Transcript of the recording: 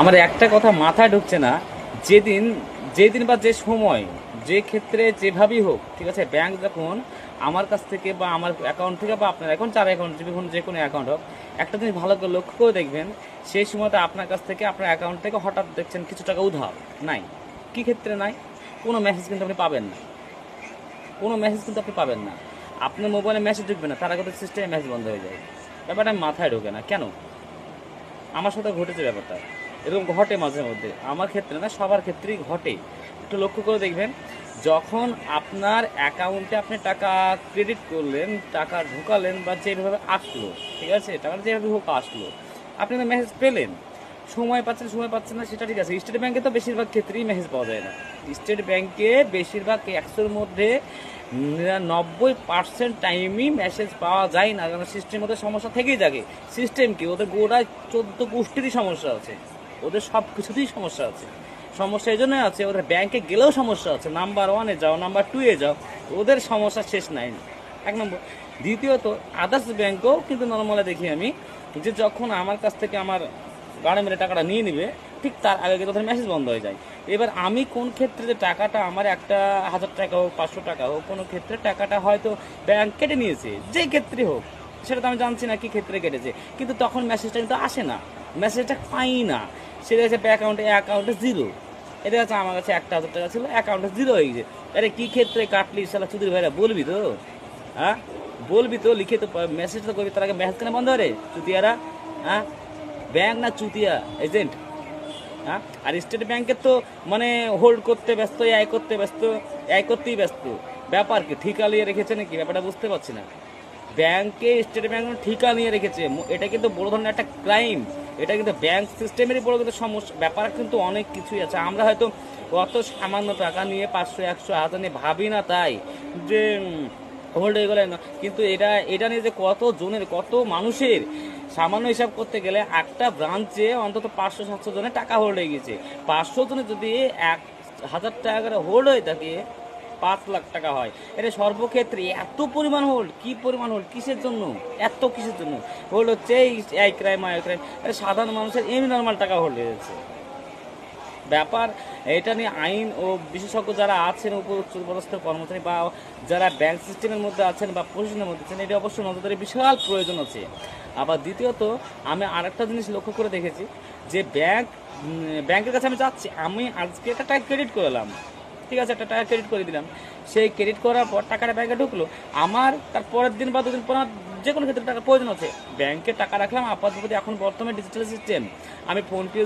আমার একটা কথা মাথায় ঢুকছে না। যেদিন যেদিন বা যে সময়, যে ক্ষেত্রে যেভাবেই হোক, ঠিক আছে? ব্যাংক যখন আমার কাছ থেকে বা আমার অ্যাকাউন্ট থেকে বা আপনার অ্যাকাউন্ট চার অ্যাকাউন্ট যে কোনো যে কোনো অ্যাকাউন্ট হোক, একটা জিনিস ভালো করে লক্ষ্য করে দেখবেন, সেই সময়তে আপনার কাছ থেকে আপনার অ্যাকাউন্ট থেকে হঠাৎ দেখছেন কিছু টাকা উধাও নাই। কি ক্ষেত্রে নাই? কোনো মেসেজ কিন্তু আপনি পাবেন না। কোনো মেসেজ কিন্তু আপনি পাবেন না। আপনার মোবাইলে মেসেজ ঢুকবে না, তার আগে সিস্টেমে মেসেজ বন্ধ হয়ে যায়। ব্যাপারটা মাথায় ঢোকে না। কেন? আমার সাথে ঘটেছে ব্যাপারটা। এরকম ঘটে মাঝে মধ্যে। আমার ক্ষেত্রে না, সবার ক্ষেত্রেই ঘটে। একটু লক্ষ্য করে দেখবেন, যখন আপনার অ্যাকাউন্টে আপনি টাকা ক্রেডিট করলেন, টাকা ঢোকালেন বা যেভাবে আসলো, ঠিক আছে? টাকাটা যেভাবে হোক আসলো, আপনি তো মেসেজ পেলেন। সময় পাচ্ছেন সময় পাচ্ছেন না, সেটা ঠিক আছে। স্টেট ব্যাংকে তো বেশিরভাগ ক্ষেত্রেই মেসেজ পাওয়া যায় না। স্টেট ব্যাংকে বেশিরভাগ একশোর মধ্যে নিরানব্বই পার্সেন্ট টাইমই মেসেজ পাওয়া যায় না, কারণ সিস্টেমের মধ্যে সমস্যা থেকেই থাকে। সিস্টেম কি? ওদের গোড়ায় চোদ্দ গোষ্ঠীরই সমস্যা আছে। ওদের সব কিছুতেই সমস্যা আছে। সমস্যা এই জন্যই আছে, ওদের ব্যাংকে গেলেও সমস্যা আছে। নাম্বার ওয়ানে যাও নাম্বার টুয়ে যাও, ওদের সমস্যা শেষ নাই। এক নম্বর। দ্বিতীয়ত আদার্স ব্যাংকেও কিন্তু নর্মালে দেখি আমি, যে যখন আমার কাছ থেকে আমার গাড়ি মেরে টাকাটা নিয়ে নিবে, ঠিক তার আগে কিন্তু ওদের মেসেজ বন্ধ হয়ে যায়। এবার আমি কোন ক্ষেত্রে যে টাকাটা আমার একটা হাজার টাকা হোক, পাঁচশো টাকা হোক, কোনো ক্ষেত্রে টাকাটা হয়তো ব্যাংক কেটে নিয়েছে যে ক্ষেত্রে হোক, সেটা তো আমি জানছি না কি ক্ষেত্রে কেটেছে। কিন্তু তখন মেসেজটা কিন্তু আসে না। মেসেজটা পাই না। সেটা হচ্ছে অ্যাকাউন্টে অ্যাকাউন্টে জিরো এটা হচ্ছে আমার কাছে একটা হাজার টাকা ছিল অ্যাকাউন্টে জিরো হয়ে গেছে। আরে কী ক্ষেত্রে কাটলি সালা চুদির ভাইরা, বলবি তো? হ্যাঁ বলবি তো? লিখে তো মেসেজ তো করবি, তার আগে মেসেজ কেন বন্ধ রে? চুতিয়ারা হ্যাঁ ব্যাংক না চুতিয়া? এজেন্ট হ্যাঁ আর স্টেট ব্যাংকের তো মানে হোল্ড করতে ব্যস্ত, আয় করতে ব্যস্ত, আয় করতেই ব্যস্ত। ব্যাপার কি, ঠিকা নিয়ে রেখেছে নাকি? ব্যাপারটা বুঝতে পারছি না। ব্যাংকে স্টেট ব্যাংক ঠিকা নিয়ে রেখেছে। এটা কিন্তু বড় ধরনের একটা ক্রাইম এটা কিন্তু ব্যাংক সিস্টেমেরই বড় কিন্তু সমস্যা। ব্যাপার কিন্তু অনেক কিছুই আছে। আমরা হয়তো অত সামান্য টাকা নিয়ে পাঁচশো, একশো, হাজার নিয়ে ভাবি না তাই যে হোল্ড হয়ে গেলেন কিন্তু এটা এটা নিয়ে যে কত জনের, কত মানুষের সামান্য হিসাব করতে গেলে একটা ব্রাঞ্চে অন্তত পাঁচশো, সাতশো জনের টাকা হোল্ড হয়ে গেছে। পাঁচশো জনের যদি এক হাজার টাকা করে হোল্ড হয়ে থাকে পাঁচ লাখ টাকা হয়। এটা সর্বক্ষেত্রে এত পরিমাণ হোল্ড কি পরিমাণ হোল্ড কিসের জন্য? এত কিসের জন্য? হোল্ড হচ্ছে এই ক্রাইম আয় ক্রাইম সাধারণ মানুষের এমনি নর্মাল টাকা হোল্ড হয়ে যাচ্ছে ব্যাপার, এটা নিয়ে আইন ও বিশেষজ্ঞ যারা আছেন উপর উচ্চপদস্থ কর্মচারী বা যারা ব্যাংক সিস্টেমের মধ্যে আছেন বা প্রশাসনের মধ্যে আছেন, এটা অবশ্যই নজরদারি বিশাল প্রয়োজন আছে। আবার দ্বিতীয়ত, আমি আরেকটা জিনিস লক্ষ্য করে দেখেছি যে ব্যাংক ব্যাংকের কাছে আমি যাচ্ছি, আমি আজকে একটা টাকা ক্রেডিট করলাম ঠিক আছে, একটা টাকা ক্রেডিট করে দিলাম। সেই ক্রেডিট করার পর টাকাটা ব্যাংকে ঢুকলো। আমার তার পরের দিন বা দুদিন পর যে কোনো ক্ষেত্রে টাকার প্রয়োজন আছে ব্যাংকে টাকা রাখলাম আপাতত এখন বর্তমানে ডিজিটাল সিস্টেম আমি ফোন পে